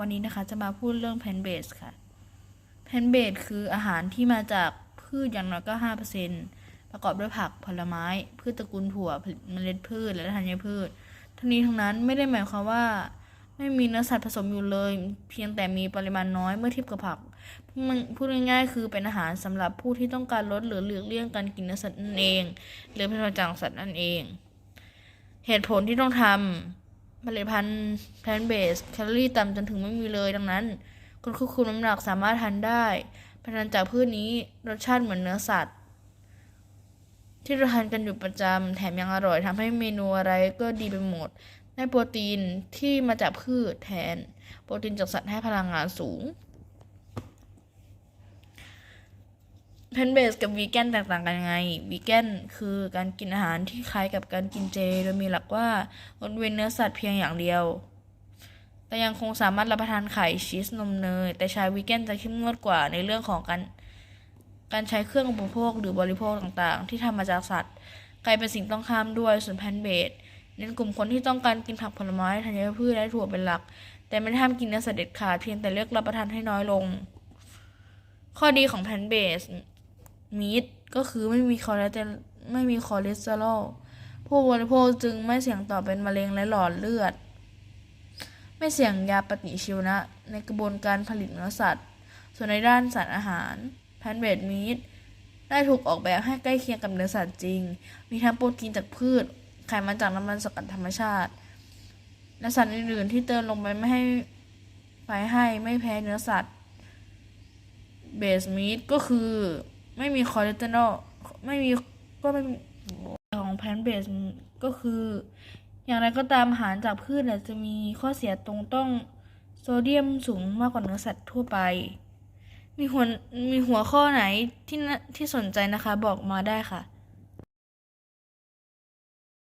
วันนี้นะคะจะมาพูดเรื่องแพนเบสค่ะ แพนเบสคืออาหารที่มาจากพืชอย่างน้อยก็ห้าเปอร์เซ็นประกอบด้วยผักผลไม้ พืชตระกูลถั่วเมล็ดพืชและธัญพืช ทั้งนี้ทั้งนั้นไม่ได้หมายความว่า ไม่มีเนื้อสัตว์ผสมอยู่เลย เพียงแต่มีปริมาณน้อยเมื่อเทียบกับผักพูดง่ายๆ คือเป็นอาหารสำหรับผู้ที่ต้องการลดหรือหลีกเลี่ยงการกินเนื้อสัตว์นั่นเอง หรือผลิตภัณฑ์จากสัตว์นั่นเอง เหตุผลที่ต้องทำ ผลิตภัณฑ์แพลนเบสแคลอรี่ต่ำจนถึงไม่มีเลยดังนั้น คนควบคุมน้ำหนักสามารถทานได้ผลิตจากพืชนี้รสชาติเหมือนเนื้อสัตว์ ที่เราทานกันอยู่ประจำแถมยังอร่อยทำให้เมนูอะไรก็ดีไปหมด ได้โปรตีนที่มาจากพืชแทน โปรตีนจากสัตว์ให้พลังงานสูง แพนเบสกับวีแกนแตกต่างกันยังไงวีแกนคือการกินอาหารที่คล้ายกับการกินเจ โดยมีหลักว่างดเว้นเนื้อสัตว์เพียงอย่างเดียว แต่ยังคงสามารถรับประทานไข่ชีสนมเนย แต่ชายวีแกนจะเข้มงวดกว่าในเรื่องของการการใช้เครื่องอุปโภคหรือบริโภคต่างๆ ที่ทำมาจากสัตว์กลายเป็นสิ่งต้องห้ามด้วยส่วนแพนเบสเน้นกลุ่มคนที่ต้องการกินผักผลไม้ธัญพืชและถั่วเป็นหลัก แต่ไม่ได้ห้ามกินเนื้อสัตว์เด็ดขาดเพียงแต่เลือกรับประทานให้น้อยลง ข้อดีของแพนเบส มีดก็คือไม่มีคอเลสเตอรอลไม่มีคอเลสเตอรอลผู้บริโภคจึงไม่เสี่ยงต่อเป็นมะเร็งและหลอดเลือด ไม่เสี่ยงยาปฏิชีวนะ ในกระบวนการผลิตเนื้อสัตว์ ส่วนในด้านสารอาหารแพนเบดมีดได้ถูกออกแบบให้ใกล้เคียงกับเนื้อสัตว์จริง มีทั้งโปรตีนจากพืช ไขมันจากน้ำมันสกัดธรรมชาติ และสารอื่นๆที่เติมลงไปไม่ให้ไปให้ไม่แพ้เนื้อสัตว์ เบสมีดก็คือ ไม่มีคอเลสเตอรอลไม่มีก็ไม่มีของแพนเบสก็คือ อย่างไรก็ตามอาหารจากพืชจจะมีข้อเสียตรงต้องโซเดียมสูงมากกว่าเนื้อสัตว์ทั่วไป มีหัวมีหัวข้อไหนที่น่าที่สนใจนะคะบอกมาได้ค่ะ